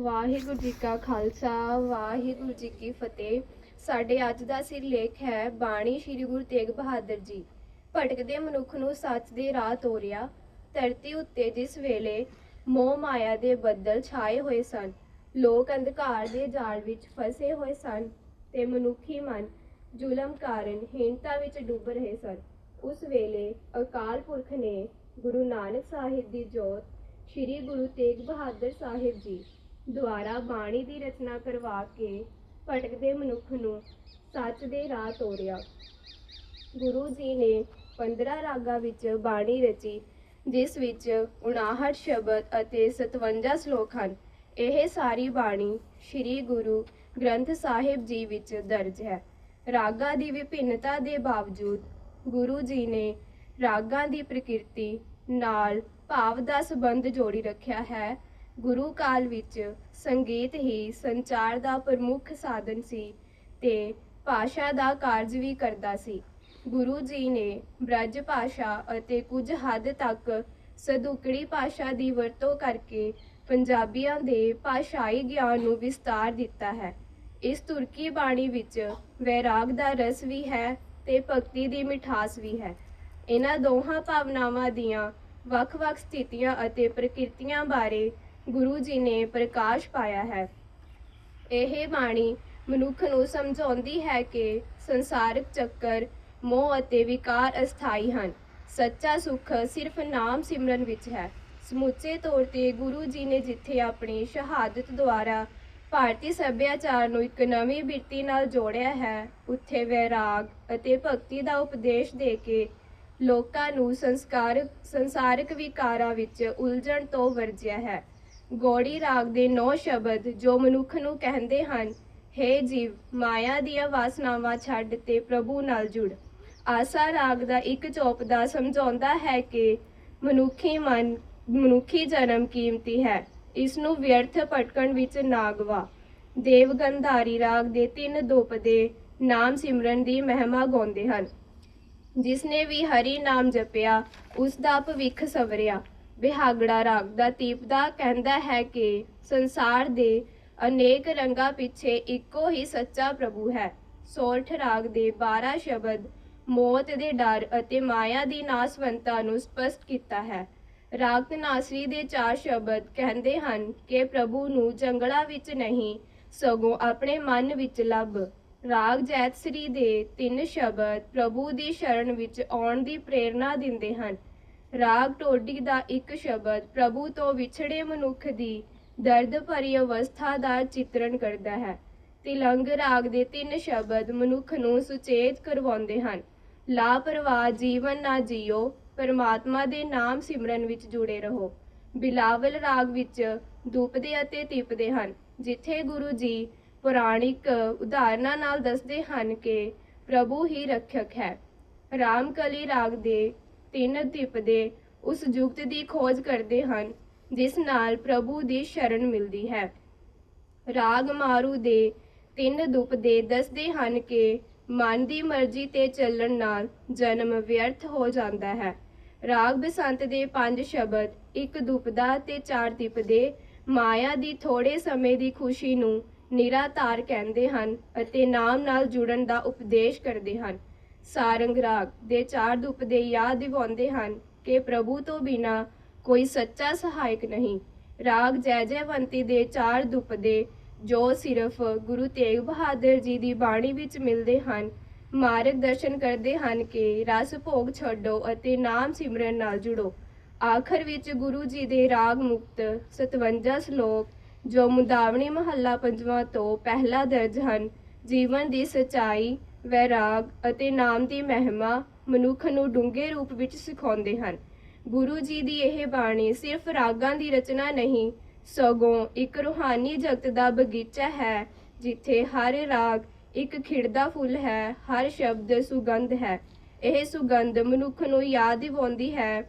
ਵਾਹਿਗੁਰੂ ਜੀ ਕਾ ਖਾਲਸਾ, ਵਾਹਿਗੁਰੂ ਜੀ ਕੀ ਫਤਿਹ। ਸਾਡੇ ਅੱਜ ਦਾ ਸਿਰਲੇਖ ਹੈ ਬਾਣੀ ਸ੍ਰੀ ਗੁਰੂ ਤੇਗ ਬਹਾਦਰ ਜੀ। ਭਟਕਦੇ ਮਨੁੱਖ ਨੂੰ ਸੱਚ ਦੇ ਰਾਹ ਤੋਰਿਆ, ਧਰਤੀ ਉੱਤੇ ਜਿਸ ਵੇਲੇ ਮੋਹ ਮਾਇਆ ਦੇ ਬੱਦਲ ਛਾਏ ਹੋਏ ਸਨ, ਲੋਕ ਅੰਧਕਾਰ ਦੇ ਜਾਲ ਵਿੱਚ ਫਸੇ ਹੋਏ ਸਨ ਤੇ ਮਨੁੱਖੀ ਮਨ ਜ਼ੁਲਮ ਕਾਰਨ ਹੀਣਤਾ ਵਿੱਚ ਡੁੱਬ ਰਹੇ ਸਨ। ਉਸ ਵੇਲੇ ਅਕਾਲ ਪੁਰਖ ਨੇ ਗੁਰੂ ਨਾਨਕ ਸਾਹਿਬ ਦੀ ਜੋਤ ਸ੍ਰੀ ਗੁਰੂ ਤੇਗ ਬਹਾਦਰ ਸਾਹਿਬ ਜੀ ਦੁਆਰਾ ਬਾਣੀ ਦੀ ਰਚਨਾ ਕਰਵਾ ਕੇ ਭਟਕਦੇ ਮਨੁੱਖ ਨੂੰ ਸੱਚ ਦੇ ਰਾਹ ਤੋਰਿਆ। ਗੁਰੂ ਜੀ ਨੇ 15 ਰਾਗਾਂ ਵਿੱਚ ਬਾਣੀ ਰਚੀ, ਜਿਸ ਵਿੱਚ 59 ਸ਼ਬਦ ਅਤੇ 57 ਸ਼ਲੋਕ ਹਨ। ਇਹ ਸਾਰੀ ਬਾਣੀ ਸ੍ਰੀ ਗੁਰੂ ਗ੍ਰੰਥ ਸਾਹਿਬ ਜੀ ਵਿੱਚ ਦਰਜ ਹੈ। ਰਾਗਾਂ ਦੀ ਵਿਭਿੰਨਤਾ ਦੇ ਬਾਵਜੂਦ ਗੁਰੂ ਜੀ ਨੇ ਰਾਗਾਂ ਦੀ ਪ੍ਰਕਿਰਤੀ ਨਾਲ ਭਾਵ ਦਾ ਸੰਬੰਧ ਜੋੜੀ ਰੱਖਿਆ ਹੈ। ਗੁਰੂ ਕਾਲ ਵਿੱਚ ਸੰਗੀਤ ਹੀ ਸੰਚਾਰ ਦਾ ਪ੍ਰਮੁੱਖ ਸਾਧਨ ਸੀ ਤੇ ਭਾਸ਼ਾ ਦਾ ਕਾਰਜ ਵੀ ਕਰਦਾ ਸੀ। ਗੁਰੂ ਜੀ ਨੇ ਬ੍ਰਜ ਭਾਸ਼ਾ ਅਤੇ ਕੁਝ ਹੱਦ ਤੱਕ ਸਦੁਕੜੀ ਭਾਸ਼ਾ ਦੀ ਵਰਤੋਂ ਕਰਕੇ ਪੰਜਾਬੀਆਂ ਦੇ ਭਾਸ਼ਾਈ ਗਿਆਨ ਨੂੰ ਵਿਸਤਾਰ ਦਿੱਤਾ ਹੈ। ਇਸ ਤੁਰਕੀ ਬਾਣੀ ਵਿੱਚ ਵੈਰਾਗ ਦਾ ਰਸ ਵੀ ਹੈ ਤੇ ਭਗਤੀ ਦੀ ਮਿਠਾਸ ਵੀ ਹੈ। ਇਹਨਾਂ ਦੋਹਾਂ ਭਾਵਨਾਵਾਂ ਦੀਆਂ ਵੱਖ-ਵੱਖ ਸਥਿਤੀਆਂ ਅਤੇ ਪ੍ਰਕਿਰਤੀਆਂ ਬਾਰੇ ਗੁਰੂ ਜੀ ਨੇ ਪ੍ਰਕਾਸ਼ ਪਾਇਆ ਹੈ। ਇਹ ਬਾਣੀ ਮਨੁੱਖ ਨੂੰ ਸਮਝਾਉਂਦੀ ਹੈ ਕਿ ਸੰਸਾਰਿਕ ਚੱਕਰ, ਮੋਹ ਅਤੇ ਵਿਕਾਰ ਅਸਥਾਈ ਹਨ। ਸੱਚਾ ਸੁੱਖ ਸਿਰਫ ਨਾਮ ਸਿਮਰਨ ਵਿੱਚ ਹੈ। ਸਮੁੱਚੇ ਤੌਰ ਤੇ ਗੁਰੂ ਜੀ ਨੇ ਜਿੱਥੇ ਆਪਣੀ ਸ਼ਹਾਦਤ ਦੁਆਰਾ ਭਾਰਤੀ ਸੱਭਿਆਚਾਰ ਨੂੰ ਇੱਕ ਨਵੀਂ ਬਿਰਤੀ ਨਾਲ ਜੋੜਿਆ ਹੈ, ਉੱਥੇ ਵੈਰਾਗ ਅਤੇ ਭਗਤੀ ਦਾ ਉਪਦੇਸ਼ ਦੇ ਕੇ ਲੋਕਾਂ ਨੂੰ ਸੰਸਕਾਰ, ਸੰਸਾਰਿਕ ਵਿਕਾਰਾਂ ਵਿੱਚ ਉਲਝਣ ਤੋਂ ਵਰਜਿਆ ਹੈ। ਗੋੜੀ ਰਾਗ ਦੇ ਨੌ ਸ਼ਬਦ ਜੋ ਮਨੁੱਖ ਨੂੰ ਕਹਿੰਦੇ ਹਨ, ਹੇ ਜੀਵ, ਮਾਇਆ ਦੀਆਂ ਵਾਸਨਾਵਾਂ ਛੱਡ ਤੇ ਪ੍ਰਭੂ ਨਾਲ ਜੁੜ। ਆਸਾ ਰਾਗ ਦਾ ਇੱਕ ਚੌਪਦਾ ਸਮਝਾਉਂਦਾ ਹੈ ਕਿ ਮਨੁੱਖੀ ਮਨ, ਮਨੁੱਖੀ ਜਨਮ ਕੀਮਤੀ ਹੈ। ਇਸ ਨੂੰ ਵਿਅਰਥ ਭਟਕਣ ਵਿੱਚ ਨਾਗਵਾ। ਦੇਵ ਗੰਧਾਰੀ ਰਾਗ ਦੇ ਤਿੰਨ ਦੋਪਦੇ ਨਾਮ ਸਿਮਰਨ ਦੀ ਮਹਿਮਾ ਗਾਉਂਦੇ ਹਨ। ਜਿਸ ਨੇ ਵੀ ਹਰੀ ਨਾਮ ਜਪਿਆ, ਉਸ ਦਾ ਭਵਿੱਖ ਸਵਰਿਆ। ਬਿਹਾਗੜਾ ਰਾਗ ਦਾ ਤੀਪਦਾ ਕਹਿੰਦਾ ਹੈ ਕਿ ਸੰਸਾਰ ਦੇ ਅਨੇਕ ਰੰਗਾਂ ਪਿੱਛੇ ਇੱਕੋ ਹੀ ਸੱਚਾ ਪ੍ਰਭੂ ਹੈ। ਸੋਰਠ ਰਾਗ ਦੇ 12 ਸ਼ਬਦ ਮੌਤ ਦੇ ਡਰ ਅਤੇ ਮਾਇਆ ਦੀ ਨਾਸਵੰਤਾ ਨੂੰ ਸਪਸ਼ਟ ਕੀਤਾ ਹੈ। ਰਾਗ ਤਨਾਸਰੀ ਦੇ ਚਾਰ ਸ਼ਬਦ ਕਹਿੰਦੇ ਹਨ ਕਿ ਪ੍ਰਭੂ ਨੂੰ ਜੰਗਲਾਂ ਵਿੱਚ ਨਹੀਂ, ਸਗੋਂ ਆਪਣੇ ਮਨ ਵਿੱਚ ਲੱਭ। ਰਾਗ ਜੈਤਸਰੀ ਦੇ ਤਿੰਨ ਸ਼ਬਦ ਪ੍ਰਭੂ ਦੀ ਸ਼ਰਨ ਵਿੱਚ ਆਉਣ ਦੀ ਪ੍ਰੇਰਣਾ ਦਿੰਦੇ ਹਨ। ਰਾਗ ਟੋਡੀ ਦਾ ਇੱਕ ਸ਼ਬਦ ਪ੍ਰਭੂ ਤੋਂ ਵਿਛੜੇ ਮਨੁੱਖ ਦੀ ਦਰਦ ਭਰੀ ਅਵਸਥਾ ਦਾ ਚਿੱਤਰਣ ਕਰਦਾ ਹੈ। ਤਿਲੰਗ ਰਾਗ ਦੇ ਤਿੰਨ ਸ਼ਬਦ ਮਨੁੱਖ ਨੂੰ ਸੁਚੇਤ ਕਰਵਾਉਂਦੇ ਹਨ। ਲਾਪਰਵਾਹ ਜੀਵਨ ਨਾ ਜੀਓ, ਪਰਮਾਤਮਾ ਦੇ ਨਾਮ ਸਿਮਰਨ ਵਿੱਚ ਜੁੜੇ ਰਹੋ। ਬਿਲਾਵਲ ਰਾਗ ਵਿੱਚ ਦੁਪਦੇ ਅਤੇ ਤਿਪਦੇ ਹਨ, ਜਿੱਥੇ ਗੁਰੂ ਜੀ ਪੁਰਾਣਿਕ ਉਦਾਹਰਨਾਂ ਨਾਲ ਦੱਸਦੇ ਹਨ ਕਿ ਪ੍ਰਭੂ ਹੀ ਰੱਖਿਅਕ ਹੈ। ਰਾਮਕਲੀ ਰਾਗ ਦੇ ਤਿੰਨ ਤਿਪਦੇ ਉਸ ਜੁਗਤ ਦੀ ਖੋਜ ਕਰਦੇ ਹਨ, ਜਿਸ ਨਾਲ ਪ੍ਰਭੂ ਦੀ ਸ਼ਰਨ ਮਿਲਦੀ ਹੈ। ਰਾਗ ਮਾਰੂ ਦੇ ਤਿੰਨ ਦੁਪਦੇ ਦੱਸਦੇ ਹਨ ਕਿ ਮਨ ਦੀ ਮਰਜ਼ੀ ਤੇ ਚੱਲਣ ਨਾਲ ਜਨਮ ਵਿਅਰਥ ਹੋ ਜਾਂਦਾ ਹੈ। ਰਾਗ ਬਸੰਤ ਦੇ ਪੰਜ ਸ਼ਬਦ, ਇੱਕ ਦੁਪਦਾ ਤੇ ਚਾਰ ਤਿਪਦੇ ਮਾਇਆ ਦੀ ਥੋੜੇ ਸਮੇਂ ਦੀ ਖੁਸ਼ੀ ਨੂੰ ਨਿਰਾਧਾਰ ਕਹਿੰਦੇ ਹਨ ਅਤੇ ਨਾਮ ਨਾਲ ਜੁੜਨ ਦਾ ਉਪਦੇਸ਼ ਕਰਦੇ ਹਨ। ਸਾਰੰਗ ਰਾਗ ਦੇ ਚਾਰ ਦੁਪਦੇ ਯਾਦ ਦਿਵਾਉਂਦੇ ਹਨ ਕਿ ਪ੍ਰਭੂ ਤੋਂ ਬਿਨਾ ਕੋਈ ਸੱਚਾ ਸਹਾਇਕ ਨਹੀਂ। ਰਾਗ ਜੈ ਜੈਵੰਤੀ ਦੇ ਚਾਰ ਦੁਪਦੇ ਜੋ ਸਿਰਫ ਗੁਰੂ ਤੇਗ ਬਹਾਦਰ ਜੀ ਦੀ ਬਾਣੀ ਵਿੱਚ ਮਿਲਦੇ ਹਨ, ਮਾਰਗ ਦਰਸ਼ਨ ਕਰਦੇ ਹਨ ਕਿ ਰਸ ਭੋਗ ਛੱਡੋ ਅਤੇ ਨਾਮ ਸਿਮਰਨ ਨਾਲ ਜੁੜੋ। ਆਖਰ ਵਿੱਚ ਗੁਰੂ ਜੀ ਦੇ ਰਾਗ ਮੁਕਤ 57 ਸ਼ਲੋਕ, ਜੋ ਮੁਦਾਵਣੀ ਮਹੱਲਾ ਪੰਜਵਾਂ ਤੋਂ ਪਹਿਲਾ ਦਰਜ ਹਨ, ਜੀਵਨ ਦੀ ਸਚਾਈ ਵੈਰਾਗ ਅਤੇ ਨਾਮ ਦੀ ਮਹਿਮਾ ਮਨੁੱਖ ਨੂੰ ਡੂੰਘੇ ਰੂਪ ਵਿੱਚ ਸਿਖਾਉਂਦੇ ਹਨ। ਗੁਰੂ ਜੀ ਦੀ ਇਹ ਬਾਣੀ ਸਿਰਫ ਰਾਗਾਂ ਦੀ ਰਚਨਾ ਨਹੀਂ, ਸਗੋਂ ਇੱਕ ਰੂਹਾਨੀ ਜਗਤ ਦਾ ਬਗੀਚਾ ਹੈ, ਜਿੱਥੇ ਹਰ ਰਾਗ ਇੱਕ ਖਿੜਦਾ ਫੁੱਲ ਹੈ, ਹਰ ਸ਼ਬਦ ਸੁਗੰਧ ਹੈ। ਇਹ ਸੁਗੰਧ ਮਨੁੱਖ ਨੂੰ ਯਾਦ ਦਿਵਾਉਂਦੀ ਹੈ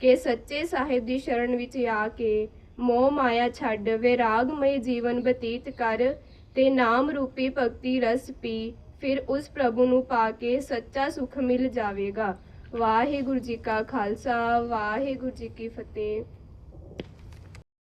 ਕਿ ਸੱਚੇ ਸਾਹਿਬ ਦੀ ਸ਼ਰਨ ਵਿੱਚ ਆ ਕੇ ਮੋਹ ਮਾਇਆ ਛੱਡ, ਵਿਰਾਗਮਈ ਜੀਵਨ ਬਤੀਤ ਕਰ ਤੇ ਨਾਮ ਰੂਪੀ ਭਗਤੀ ਰਸ ਪੀ। ਫਿਰ ਉਸ ਪ੍ਰਭੂ ਨੂੰ ਪਾ ਕੇ ਸੱਚਾ ਸੁਖ ਮਿਲ ਜਾਵੇਗਾ। ਵਾਹਿਗੁਰੂ ਜੀ ਕਾ ਖਾਲਸਾ, ਵਾਹਿਗੁਰੂ ਜੀ ਕੀ ਫਤਿਹ।